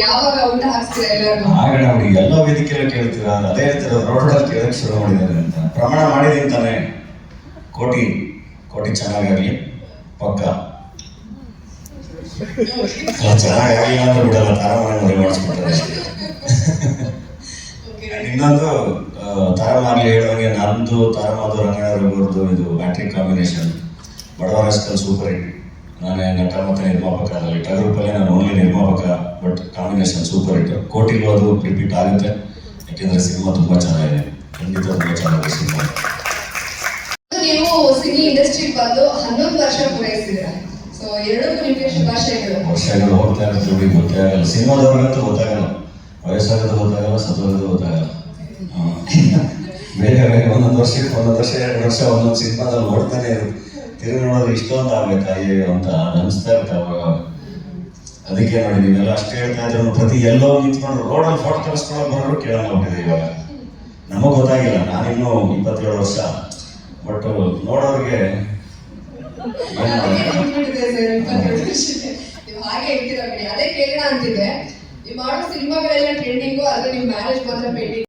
ಯಾವಾಗ ಊಟ ಎಲ್ಲರಿಗೂ ಆಗಣ ಅವ್ರಿಗೆ ಎಲ್ಲ ವೇದಿಕೆಯಲ್ಲಿ ಕೇಳ್ತೀರಾ ಅದೇ ಹೇಳ್ತೀರ ರೋಡಲ್ಲಿ ಕೇಳಕ್ ಶುರು ಮಾಡಿದ್ದಾರೆ ಅಂತ. ಪ್ರಮಾಣ ಮಾಡಿದೀನಿ ತಾನೆ ಕೋಟಿ ಕೋಟಿ ಚೆನ್ನಾಗಾಗಲಿ ಪಕ್ಕ. ಚೆನ್ನಾಗಿ ಚೆನ್ನಾಗಾಗಿಲ್ಲ ಅಂದ್ರೆ ಬಿಡಲ್ಲ ತಾರಮನೆ ಮದುವೆ ಮಾಡಿಸ್ಬಿಟ್ರೆ ಇನ್ನೊಂದು ತಾರಮಾಗ್ಲಿ ಹೇಳುವಂಗೆ ನಂದು ತಾರಮಾದು ರಂಗಣ್ಣವ್ರದ್ದು ಇದು ಬ್ಯಾಟ್ರಿ ಕಾಂಬಿನೇಷನ್ ಬಡವರ ಸ್ಕಲ್ ಸೂಪರ್ ಹಿಟ್ ನಾನೇ ನಟ ಮತ್ತೆ ನಿರ್ಮಾಪಕ ಅದರಲ್ಲಿ ಟಗ್ರೂಪಲ್ಲೇ ನಾನು ಓನ್ಲಿ ನಿರ್ಮಾಪಕ. ಕಾಂಬಿನೇಷನ್ ಸೂಪರ್ ಹಿಟ್ ಕೋಟಿಗೂ ಅದು ರಿಪೀಟ್ ಆಗುತ್ತೆ. ಯಾಕೆಂದ್ರೆ ಸಿನಿಮಾ ತುಂಬಾ ಚೆನ್ನಾಗಿದೆ. ಖಂಡಿತ ತುಂಬಾ ಚೆನ್ನಾಗಿದೆ ಸಿನಿಮಾ ನೀವು ಸಿನಿ ಇಂಡಸ್ಟ್ರಿಗೆ ಬಂದು ಹನ್ನೊಂದು ವರ್ಷ ಪೂರೈಸಿದ್ದೀರಾ? ಸೊ ಎರಡಕ್ಕೂ ನಿಮಗೆ ಶುಭಾಶಯಗಳು ವರ್ಷಗಳು. ಹೋಗ್ತಾ ಇರುತ್ತೆ ಹುಡುಗಿ ಗೊತ್ತೇ ಆಗಲ್ಲ ಸಿನಿಮಾದವ್ರಿಗಂತೂ ಗೊತ್ತಾಗಲ್ಲ. ವಯಸ್ಸಾಗೋದು ಗೊತ್ತಾಗಲ್ಲ ಸತ್ತೋಗೋದು ಗೊತ್ತಾಗಲ್ಲ. ಆ, ಬೇಗ ಬೇಗ ಒಂದೊಂದು ವರ್ಷಕ್ಕೆ ಒಂದೊಂದು ವರ್ಷ ಎರಡು ವರ್ಷ ಒಂದೊಂದು ಸಿನಿಮಾದಲ್ಲಿ ನೋಡ್ತಾನೆ ತಿರುಗಿ ನೋಡೋದು ಇಷ್ಟೊಂದು ಆಗ್ಬೇಕಾ ಅಯ್ಯೋ ಅಂತ ಅನಿಸ್ತಾ ಇರುತ್ತೆ ಅವಾಗ. ಅದಕ್ಕೆ ನೋಡಿ ನೀವೆಲ್ಲ ಅಷ್ಟೇ ಹೇಳ್ತಾ ಇದ್ರು ಪ್ರತಿ ಎಲ್ಲೋ ನಿಂತ್ಕೊಂಡು ರೋಡಲ್ಲಿ ಫೋಟೋ ತೆಗೆಸ್ಕೊಳ್ಳೋಕೆ ಬರೋರು ಕೇಳಲ್ಲ ಹೋಗಿದೆ ಇವಾಗ. ನಮಗೆ ಗೊತ್ತಾಗಿಲ್ಲ, ನಾನಿನ್ನೂ ಇಪ್ಪತ್ತೇಳು ವರ್ಷ. ಬಟ್ ನೋಡೋರಿಗೆ ಹಾಗೆ ಅದೇ ಕೇಳೋಣ ಅಂತಿದೆ. ನೀವು ಮಾಡೋ ಸಿನಿಮಾಗಳೆಲ್ಲ ಟ್ರೆಂಡಿಂಗು ಅದು ನೀವು ಮ್ಯಾರೇಜ್ ಮಾತ್ರ ಪೆಂಡಿಂಗ್